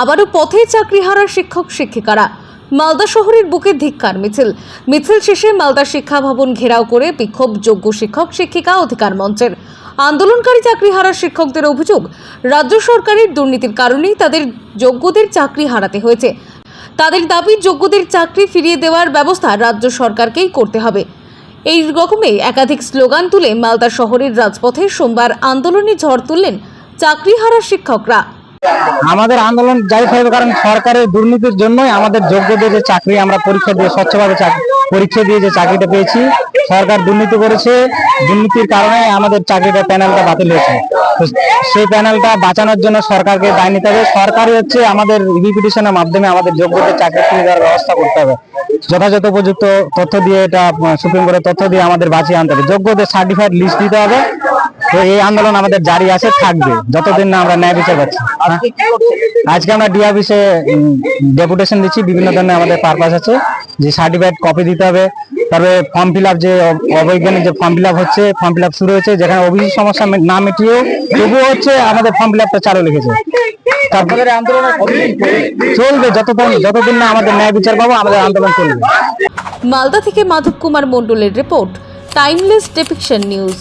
আবারও পথে চাকরি হারার শিক্ষক শিক্ষিকারা। মালদা শহরের বুকে ধিক্কার, মিছিল। মিছিল শেষে মালদা শিক্ষা ভবন ঘেরাও করে বিক্ষোভ যোগ্য শিক্ষক, শিক্ষিকা, অধিকার মঞ্চের। আন্দোলনকারী চাকরি হারার শিক্ষকদের অভিযোগ, রাজ্য সরকারের দুর্নীতির কারণেই তাদের যোগ্যদের চাকরি হারাতে হয়েছে। তাদের দাবি, যোগ্যদের চাকরি ফিরিয়ে দেওয়ার ব্যবস্থা রাজ্য সরকারকেই করতে হবে। এই রকমে একাধিক স্লোগান তুলে মালদা শহরের রাজপথে সোমবার আন্দোলনে ঝড় তুললেন চাকরি চাকরিহারা শিক্ষকরা। আমাদের আন্দোলন যাই থাকবে কারণ সরকারের দুর্নীতির জন্যই আমাদের যোগ্যদের যে চাকরি আমরা পরীক্ষা দিয়ে, স্বচ্ছভাবে পরীক্ষা দিয়ে যে চাকরিটা পেয়েছি, সরকার দুর্নীতি করেছে। দুর্নীতির কারণে আমাদের চাকরিটা প্যানেলটা বাতিল হয়েছে। সেই প্যানেলটা বাঁচানোর জন্য সরকারকে দায় নিতে হবে। সরকারই হচ্ছে আমাদের রিপিটিশনের মাধ্যমে আমাদের যোগ্যদের চাকরি ফিরে দেওয়ার ব্যবস্থা করতে হবে। যথাযথ উপযুক্ত তথ্য দিয়ে এটা সুপ্রিম কোর্টের তথ্য দিয়ে আমাদের বাঁচিয়ে আনতে হবে। যোগ্যদের সার্টিফাইড লিস্ট দিতে হবে। তো এই আন্দোলন আমাদের জারি আছে থাকবে। যতদিন না আমরা ন্যায় বিচার পাচ্ছি। আজকে আমরা ডি অফিসে ডেপুটেশন দিচ্ছি বিভিন্ন ধরনের আমাদের পারপাস আছে। যে সার্টিফাইড কপি দিতে হবে। তারপরে ফর্ম ফিল আপ যে অবৈজ্ঞানিক যে ফর্ম ফিল আপ হচ্ছে ফর্ম ফিল আপ শুরু হয়েছে। যেখানে অভিযোগ সমস্যা না মিটিয়ে তবুও হচ্ছে আমাদের ফর্ম ফিল আপটা চালু লিখেছে। তারপরে আন্দোলন চলবে। যতদিন যতদিন না আমাদের ন্যায় বিচার পাবো আমাদের আন্দোলন চলবে। মালদা থেকে মাধব কুমার মণ্ডলের রিপোর্ট টাইমলেস ডেপিকশন নিউজ